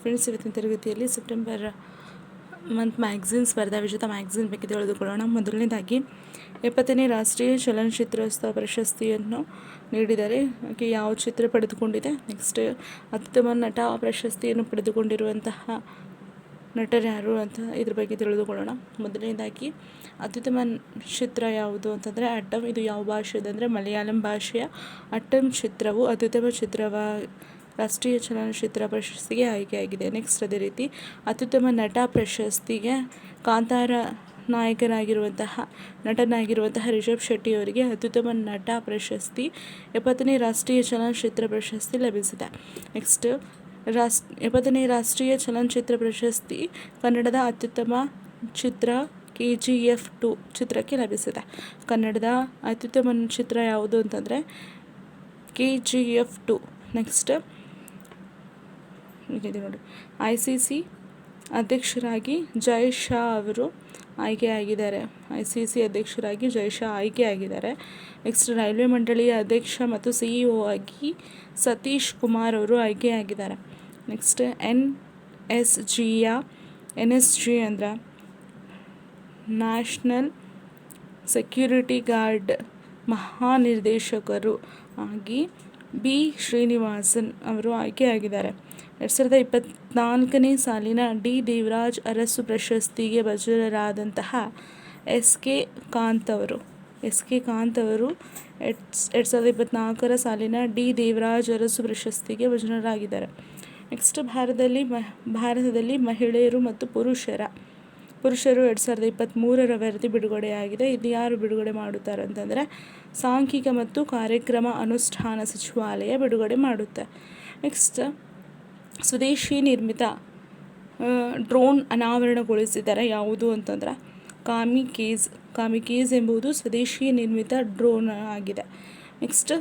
Friends, ಇವತ್ತಿನ ತರಗತಿಯಲ್ಲಿ September month magazine ಸ್ಪರ್ಧಾ ವಿಜೇತ ಮ್ಯಾಗ್ಝಿನ್ ಬಗ್ಗೆ ತಿಳಿದುಕೊಳ್ಳೋಣ. ಮೊದಲನೇದಾಗಿ, ಎಪ್ಪತ್ತನೇ ರಾಷ್ಟ್ರೀಯ ಚಲನಚಿತ್ರೋತ್ಸವ ಪ್ರಶಸ್ತಿಯನ್ನು ನೀಡಿದ್ದಾರೆ ಹಾಗೆ ಯಾವ ಚಿತ್ರ ಪಡೆದುಕೊಂಡಿದೆ? ನೆಕ್ಸ್ಟ್, ಅತ್ಯುತ್ತಮ ನಟ ಪ್ರಶಸ್ತಿಯನ್ನು ಪಡೆದುಕೊಂಡಿರುವಂತಹ ನಟರು ಯಾರು ಅಂತ ಇದ್ರ ಬಗ್ಗೆ ತಿಳಿದುಕೊಳ್ಳೋಣ. ಮೊದಲನೇದಾಗಿ, ಅತ್ಯುತ್ತಮ ಚಿತ್ರ ಯಾವುದು ಅಂತಂದರೆ, ಅಟ್ಟಂ ಇದು ಯಾವ ಭಾಷೆದಂದರೆ ಮಲಯಾಳಂ ಭಾಷೆಯ ಅಟ್ಟಂ ಚಿತ್ರವು ಅತ್ಯುತ್ತಮ ಚಿತ್ರವ ರಾಷ್ಟ್ರೀಯ ಚಲನಚಿತ್ರ ಪ್ರಶಸ್ತಿಗೆ ಆಯ್ಕೆಯಾಗಿದೆ. ನೆಕ್ಸ್ಟ್ ಅದೇ ರೀತಿ ಅತ್ಯುತ್ತಮ ನಟ ಪ್ರಶಸ್ತಿಗೆ ಕಾಂತಾರ ನಾಯಕನಾಗಿರುವಂತಹ, ನಟನಾಗಿರುವಂತಹ ರಿಷಬ್ ಶೆಟ್ಟಿ ಅವರಿಗೆ ಅತ್ಯುತ್ತಮ ನಟ ಪ್ರಶಸ್ತಿ, ಎಪ್ಪತ್ತನೇ ರಾಷ್ಟ್ರೀಯ ಚಲನಚಿತ್ರ ಪ್ರಶಸ್ತಿ ಲಭಿಸಿದೆ. ನೆಕ್ಸ್ಟ್ ರಾಸ್, ಎಪ್ಪತ್ತನೇ ರಾಷ್ಟ್ರೀಯ ಚಲನಚಿತ್ರ ಪ್ರಶಸ್ತಿ ಕನ್ನಡದ ಅತ್ಯುತ್ತಮ ಚಿತ್ರ ಕೆ ಜಿ ಎಫ್ ಟು ಚಿತ್ರಕ್ಕೆ ಲಭಿಸಿದೆ. ಕನ್ನಡದ ಅತ್ಯುತ್ತಮ ಚಿತ್ರ ಯಾವುದು ಅಂತಂದರೆ K G F two. Next ಇಲ್ಲಿದೆ ನೋಡಿ. ಐ ಸಿ ಸಿ ಅಧ್ಯಕ್ಷರಾಗಿ ಜೈ ಶಾ ಅವರು ಆಯ್ಕೆಯಾಗಿದ್ದಾರೆ ಐ ಸಿ ಸಿ ಅಧ್ಯಕ್ಷರಾಗಿ ಜೈ ಶಾ ಆಯ್ಕೆಯಾಗಿದ್ದಾರೆ ನೆಕ್ಸ್ಟ್ ರೈಲ್ವೆ ಮಂಡಳಿಯ ಅಧ್ಯಕ್ಷ ಮತ್ತು ಸಿ ಇ ಒ ಆಗಿ ಸತೀಶ್ ಕುಮಾರ್ ಅವರು ಆಯ್ಕೆಯಾಗಿದ್ದಾರೆ ನೆಕ್ಸ್ಟ್ ಎನ್ ಎಸ್ ಜಿಯ, ಎನ್ ಎಸ್ ಜಿ ಅಂದ್ರೆ ನ್ಯಾಷನಲ್ ಸೆಕ್ಯೂರಿಟಿ ಗಾರ್ಡ್ ಮಹಾನಿರ್ದೇಶಕರು ಆಗಿ ಬಿ ಶ್ರೀನಿವಾಸನ್ ಅವರು ಆಯ್ಕೆಯಾಗಿದ್ದಾರೆ ಎರಡು ಸಾವಿರದ ಇಪ್ಪತ್ತ್ನಾಲ್ಕನೇ ಸಾಲಿನ ಡಿ. ದೇವರಾಜ್ ಅರಸು ಪ್ರಶಸ್ತಿಗೆ ಭಜನರಾದಂತಹ ಎಸ್. ಕೆ. ಕಾಂತ್ ಅವರು. ಎಸ್. ಕೆ. ಕಾಂತ್ ಅವರು ಎರಡು ಎರಡು ಸಾವಿರದ ಇಪ್ಪತ್ತ್ನಾಲ್ಕರ ಸಾಲಿನ ಡಿ. ದೇವರಾಜ್ ಅರಸು ಪ್ರಶಸ್ತಿಗೆ ಭಜನರಾಗಿದ್ದಾರೆ ನೆಕ್ಸ್ಟ್ ಭಾರತದಲ್ಲಿ ಭಾರತದಲ್ಲಿ ಮಹಿಳೆಯರು ಮತ್ತು ಪುರುಷರ, ಪುರುಷರು ಎರಡು ಸಾವಿರದ ಇಪ್ಪತ್ತ್ಮೂರರ ವರದಿ ಬಿಡುಗಡೆಯಾಗಿದೆ. ಇದು ಯಾರು ಬಿಡುಗಡೆ ಮಾಡುತ್ತಾರೆ ಅಂತಂದರೆ ಸಾಂಖ್ಯಿಕ ಮತ್ತು ಕಾರ್ಯಕ್ರಮ ಅನುಷ್ಠಾನ ಸಚಿವಾಲಯ ಬಿಡುಗಡೆ ಮಾಡುತ್ತೆ. ನೆಕ್ಸ್ಟ್ ಸ್ವದೇಶಿ ನಿರ್ಮಿತ ಡ್ರೋನ್ ಅನಾವರಣಗೊಳಿಸಿದ್ದಾರೆ ಯಾವುದು ಅಂತಂದರೆ ಕಾಮಿಕೇಸ್ ಕಾಮಿಕೇಸ್ ಎಂಬುದು ಸ್ವದೇಶಿ ನಿರ್ಮಿತ ಡ್ರೋನ್ ಆಗಿದೆ. ನೆಕ್ಸ್ಟ್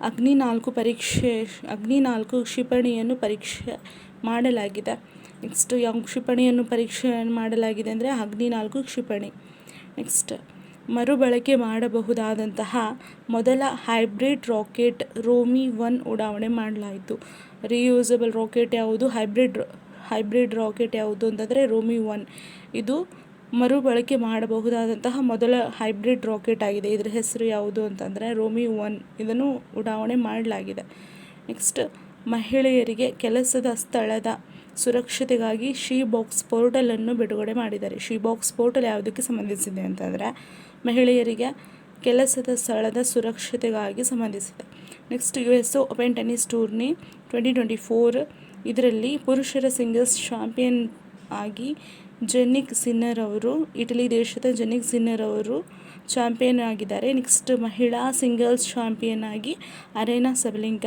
ಅಗ್ನಿ ನಾಲ್ಕು ಪರೀಕ್ಷೆ, ಅಗ್ನಿ ನಾಲ್ಕು ಕ್ಷಿಪಣಿಯನ್ನು ಪರೀಕ್ಷೆ ಮಾಡಲಾಗಿದೆ. ನೆಕ್ಸ್ಟ್ ಯಾವ ಕ್ಷಿಪಣಿಯನ್ನು ಪರೀಕ್ಷೆ ಮಾಡಲಾಗಿದೆ ಅಂದರೆ ಅಗ್ನಿ ನಾಲ್ಕು ಕ್ಷಿಪಣಿ. ನೆಕ್ಸ್ಟ್ ಮರುಬಳಕೆ ಮಾಡಬಹುದಾದಂತಹ ಮೊದಲ ಹೈಬ್ರಿಡ್ ರಾಕೆಟ್ ರೋಮಿ ಒನ್ ಉಡಾವಣೆ ಮಾಡಲಾಯಿತು. ರಿಯೂಸಬಲ್ ರಾಕೆಟ್ ಯಾವುದು? ಹೈಬ್ರಿಡ್ ಹೈಬ್ರಿಡ್ ರಾಕೆಟ್ ಯಾವುದು ಅಂತಂದರೆ ರೋಮಿ ಒನ್. ಇದು ಮರುಬಳಕೆ ಮಾಡಬಹುದಾದಂತಹ ಮೊದಲ ಹೈಬ್ರಿಡ್ ರಾಕೆಟ್ ಆಗಿದೆ. ಇದರ ಹೆಸರು ಯಾವುದು ಅಂತಂದರೆ ರೋಮಿ ಒನ್. ಇದನ್ನು ಉಡಾವಣೆ ಮಾಡಲಾಗಿದೆ. ನೆಕ್ಸ್ಟ್ ಮಹಿಳೆಯರಿಗೆ ಕೆಲಸದ ಸ್ಥಳದ ಸುರಕ್ಷತೆಗಾಗಿ ಶೀ ಬಾಕ್ಸ್ ಪೋರ್ಟಲನ್ನು ಬಿಡುಗಡೆ ಮಾಡಿದ್ದಾರೆ. ಶೀ ಬಾಕ್ಸ್ ಪೋರ್ಟಲ್ ಯಾವುದಕ್ಕೆ ಸಂಬಂಧಿಸಿದೆ ಅಂತಂದರೆ ಮಹಿಳೆಯರಿಗೆ ಕೆಲಸದ ಸ್ಥಳದ ಸುರಕ್ಷತೆಗಾಗಿ ಸಂಬಂಧಿಸಿದೆ. Next U S open tennis tourney twenty twenty four ಇದರಲ್ಲಿ ಪುರುಷರ ಸಿಂಗಲ್ಸ್ ಚಾಂಪಿಯನ್ ಆಗಿ ಜೆನಿಕ್ ಸಿನ್ನರ್ ಅವರು, ಇಟಲಿ ದೇಶದ ಜೆನಿಕ್ ಸಿನ್ನರ್ ಅವರು ಚಾಂಪಿಯನ್ ಆಗಿದ್ದಾರೆ. ನೆಕ್ಸ್ಟ್ ಮಹಿಳಾ ಸಿಂಗಲ್ಸ್ ಚಾಂಪಿಯನ್ ಆಗಿ ಅರೇನಾ ಸಬಲಿಂಗ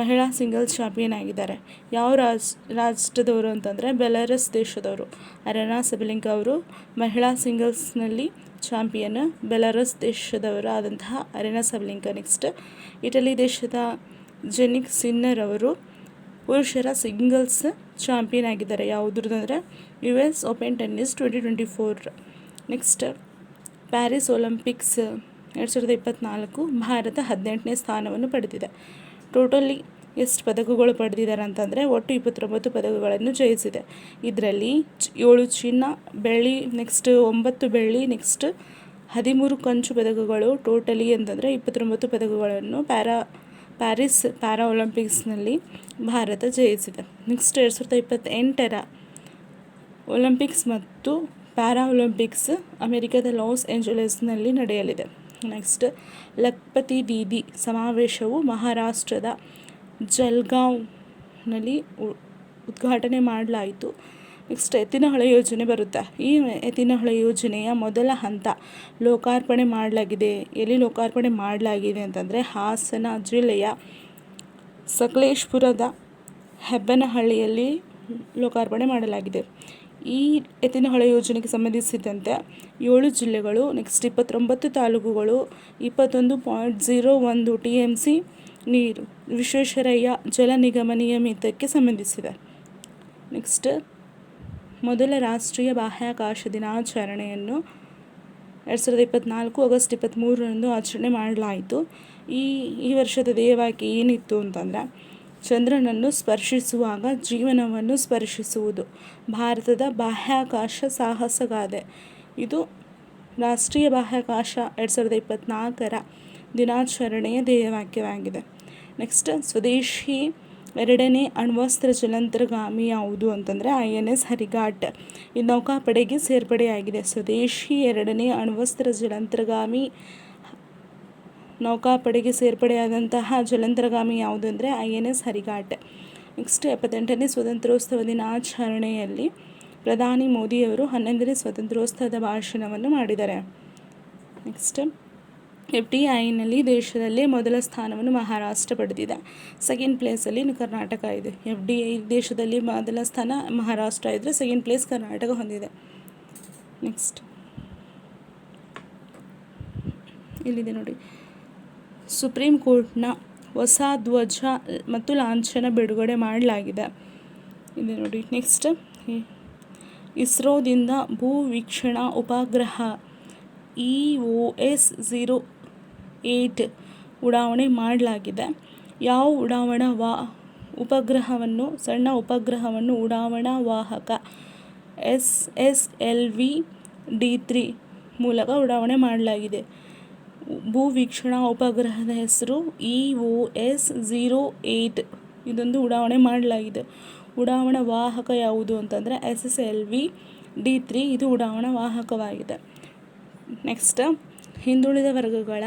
ಮಹಿಳಾ ಸಿಂಗಲ್ಸ್ ಚಾಂಪಿಯನ್ ಆಗಿದ್ದಾರೆ. ಯಾವ ರಾಜ್, ರಾಷ್ಟ್ರದವರು ಅಂತಂದರೆ ಬೆಲಾರಸ್ ದೇಶದವರು. ಅರೇನಾ ಸಬಲಿಂಗ ಅವರು ಮಹಿಳಾ ಸಿಂಗಲ್ಸ್ನಲ್ಲಿ ಚಾಂಪಿಯನ್, ಬೆಲಾರಸ್ ದೇಶದವರಾದಂತಹ ಅರೇನಾ ಸಬಲಿಂಗ. ನೆಕ್ಸ್ಟ್ ಇಟಲಿ ದೇಶದ ಜೆನಿಕ್ ಸಿನ್ನರ್ ಅವರು ಪುರುಷರ ಸಿಂಗಲ್ಸ್ ಚಾಂಪಿಯನ್ ಆಗಿದ್ದಾರೆ. ಯಾವುದ್ರದ್ದು U S open tennis twenty twenty four. Next Paris Olympics ಎರಡು ಸಾವಿರದ ಇಪ್ಪತ್ತ್ನಾಲ್ಕು ಭಾರತ ಹದಿನೆಂಟನೇ ಸ್ಥಾನವನ್ನು ಪಡೆದಿದೆ. ಟೋಟಲಿ ಎಷ್ಟು ಪದಕಗಳು ಪಡೆದಿದ್ದಾರೆ ಅಂತಂದರೆ ಒಟ್ಟು ಇಪ್ಪತ್ತೊಂಬತ್ತು ಪದಕಗಳನ್ನು ಜಯಿಸಿದೆ. ಇದರಲ್ಲಿ ಏಳು ಚಿನ್ನ, ಬೆಳ್ಳಿ ನೆಕ್ಸ್ಟ್ ಒಂಬತ್ತು ಬೆಳ್ಳಿ ನೆಕ್ಸ್ಟ್ ಹದಿಮೂರು ಕಂಚು ಪದಕಗಳು ಟೋಟಲಿ ಅಂತಂದರೆ ಇಪ್ಪತ್ತೊಂಬತ್ತು ಪದಕಗಳನ್ನು ಪ್ಯಾರಾ, ಪ್ಯಾರಿಸ್ ಪ್ಯಾರಾ ಒಲಿಂಪಿಕ್ಸ್ನಲ್ಲಿ ಭಾರತ ಜಯಿಸಿದೆ. ನೆಕ್ಸ್ಟ್ ಎರಡು ಸಾವಿರದ ಇಪ್ಪತ್ತೆಂಟರ ಒಲಿಂಪಿಕ್ಸ್ ಮತ್ತು ಪ್ಯಾರಾ ಒಲಿಂಪಿಕ್ಸ್ ಅಮೆರಿಕದ ಲಾಸ್ ಏಂಜಲಸ್ನಲ್ಲಿ ನಡೆಯಲಿದೆ. ನೆಕ್ಸ್ಟ್ ಲಖ್ಪತಿ ದೀದಿ ಸಮಾವೇಶವು ಮಹಾರಾಷ್ಟ್ರದ ಜಲ್ಗಾಂವ್ನಲ್ಲಿ ಉದ್ಘಾಟನೆ ಮಾಡಲಾಯಿತು. ನೆಕ್ಸ್ಟ್ ಎತ್ತಿನಹೊಳೆ ಯೋಜನೆ ಬರುತ್ತೆ? ಈ ಎತ್ತಿನಹೊಳೆ ಯೋಜನೆಯ ಮೊದಲ ಹಂತ ಲೋಕಾರ್ಪಣೆ ಮಾಡಲಾಗಿದೆ. ಎಲ್ಲಿ ಲೋಕಾರ್ಪಣೆ ಮಾಡಲಾಗಿದೆ ಅಂತಂದರೆ ಹಾಸನ ಜಿಲ್ಲೆಯ ಸಕಲೇಶ್ಪುರದ ಹೆಬ್ಬನಹಳ್ಳಿಯಲ್ಲಿ ಲೋಕಾರ್ಪಣೆ ಮಾಡಲಾಗಿದೆ. ಈ ಎತ್ತಿನಹೊಳೆ ಯೋಜನೆಗೆ ಸಂಬಂಧಿಸಿದಂತೆ ಏಳು ಜಿಲ್ಲೆಗಳು ನೆಕ್ಸ್ಟ್ ಇಪ್ಪತ್ತೊಂಬತ್ತು ತಾಲೂಕುಗಳು, ಇಪ್ಪತ್ತೊಂದು ಪಾಯಿಂಟ್ ಝೀರೋ ಒಂದು ಟಿ ಎಂ ಸಿ ನೀರು, ವಿಶ್ವೇಶ್ವರಯ್ಯ ಜಲ ನಿಗಮ ನಿಯಮಿತಕ್ಕೆ ಸಂಬಂಧಿಸಿದೆ. ನೆಕ್ಸ್ಟ್ ಮೊದಲ ರಾಷ್ಟ್ರೀಯ ಬಾಹ್ಯಾಕಾಶ ದಿನಾಚರಣೆಯನ್ನು ಎರಡು ಸಾವಿರದ ಇಪ್ಪತ್ತ್ನಾಲ್ಕು ಆಗಸ್ಟ್ ಇಪ್ಪತ್ತ್ಮೂರರಂದು ಆಚರಣೆ ಮಾಡಲಾಯಿತು. ಈ ಈ ವರ್ಷದ ಧ್ಯೇಯವಾಕ್ಯ ಏನಿತ್ತು ಅಂತಂದರೆ ಚಂದ್ರನನ್ನು ಸ್ಪರ್ಶಿಸುವಾಗ ಜೀವನವನ್ನು ಸ್ಪರ್ಶಿಸುವುದು. ಭಾರತದ ಬಾಹ್ಯಾಕಾಶ ಸಾಹಸಗಾದೆ. ಇದು ರಾಷ್ಟ್ರೀಯ ಬಾಹ್ಯಾಕಾಶ ಎರಡು ಸಾವಿರದ ಇಪ್ಪತ್ತ್ನಾಲ್ಕರ ದಿನಾಚರಣೆಯ ಧ್ಯೇಯವಾಕ್ಯವಾಗಿದೆ. ನೆಕ್ಸ್ಟ್, ಸ್ವದೇಶಿ ಎರಡನೇ ಅಣ್ವಸ್ತ್ರ ಜಲಂತರ್ಗಾಮಿ ಯಾವುದು ಅಂತಂದರೆ ಐ ಎನ್ ಎಸ್ ಹರಿಘಾಟ್. ಈ ನೌಕಾಪಡೆಗೆ ಸೇರ್ಪಡೆಯಾಗಿದೆ. ಸ್ವದೇಶಿ ಎರಡನೇ ಅಣ್ವಸ್ತ್ರ ಜಲಂತರ್ಗಾಮಿ ನೌಕಾಪಡೆಗೆ ಸೇರ್ಪಡೆಯಾದಂತಹ ಜಲಂಧರಗಾಮಿ ಯಾವುದು ಅಂದರೆ I N S Arighat. Next ಎಪ್ಪತ್ತೆಂಟನೇ ಸ್ವಾತಂತ್ರ್ಯೋತ್ಸವ ದಿನಾಚರಣೆಯಲ್ಲಿ ಪ್ರಧಾನಿ ಮೋದಿಯವರು ಹನ್ನೊಂದನೇ ಸ್ವಾತಂತ್ರ್ಯೋತ್ಸವದ ಭಾಷಣವನ್ನು ಮಾಡಿದ್ದಾರೆ. ನೆಕ್ಸ್ಟ್ ಎಫ್ ಟಿ ಐನಲ್ಲಿ ದೇಶದಲ್ಲೇ ಮೊದಲ ಸ್ಥಾನವನ್ನು ಮಹಾರಾಷ್ಟ್ರ ಪಡೆದಿದೆ. ಸೆಕೆಂಡ್ ಪ್ಲೇಸಲ್ಲಿ ಕರ್ನಾಟಕ ಇದೆ. ಎಫ್ ಡಿ ಐ ದೇಶದಲ್ಲಿ ಮೊದಲ ಸ್ಥಾನ ಮಹಾರಾಷ್ಟ್ರ ಇದ್ದರೆ ಸೆಕೆಂಡ್ ಪ್ಲೇಸ್ ಕರ್ನಾಟಕ ಹೊಂದಿದೆ. ನೆಕ್ಸ್ಟ್ ಇಲ್ಲಿದೆ ನೋಡಿ. ಸುಪ್ರೀಂ ಕೋರ್ಟ್ನ ಹೊಸ ಧ್ವಜ ಮತ್ತು ಲಾಂಛನ ಬಿಡುಗಡೆ ಮಾಡಲಾಗಿದೆ. ಇದೆ ನೋಡಿ, ನೆಕ್ಸ್ಟ್ ಇಸ್ರೋದಿಂದ ಭೂ ವೀಕ್ಷಣಾ ಉಪಗ್ರಹ E O S zero eight ಉಡಾವಣೆ ಮಾಡಲಾಗಿದೆ. ಯಾವ ಉಡಾವಣಾ ವಾ ಉಪಗ್ರಹವನ್ನು, ಸಣ್ಣ ಉಪಗ್ರಹವನ್ನು ಉಡಾವಣಾ ವಾಹಕ S S L V D three ಮೂಲಕ ಉಡಾವಣೆ ಮಾಡಲಾಗಿದೆ. ಭೂ ವೀಕ್ಷಣಾ ಉಪಗ್ರಹದ ಹೆಸರು E O S zero eight ಇದೊಂದು ಉಡಾವಣೆ ಮಾಡಲಾಗಿದೆ. ಉಡಾವಣಾ ವಾಹಕ ಯಾವುದು ಅಂತಂದರೆ S S L V D three ಇದು ಉಡಾವಣಾ ವಾಹಕವಾಗಿದೆ. ನೆಕ್ಸ್ಟ್ ಹಿಂದುಳಿದ ವರ್ಗಗಳ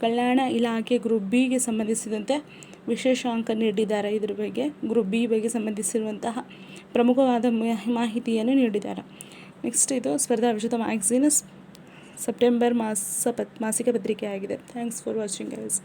ಕಲ್ಯಾಣ ಇಲಾಖೆ ಗ್ರೂಪ್ ಬಿಗೆ ಸಂಬಂಧಿಸಿದಂತೆ ವಿಶೇಷ ಅಂಕ ನೀಡಿದ್ದಾರೆ. ಇದ್ರ ಬಗ್ಗೆ ಗ್ರೂಪ್ ಬಿ ಬಗ್ಗೆ ಸಂಬಂಧಿಸಿರುವಂತಹ ಪ್ರಮುಖವಾದ ಮಾಹಿತಿಯನ್ನು ನೀಡಿದ್ದಾರೆ. ನೆಕ್ಸ್ಟ್ ಇದು ಸ್ಪರ್ಧಾ ವಿಷದ ಮ್ಯಾಗ್ಝಿನ್ ಸೆಪ್ಟೆಂಬರ್ ಮಾಸ ಪತ್ ಮಾಸಿಕ ಪತ್ರಿಕೆ ಆಗಿದೆ ಥ್ಯಾಂಕ್ಸ್ ಫಾರ್ ವಾಚಿಂಗ್ ಗೈಸ್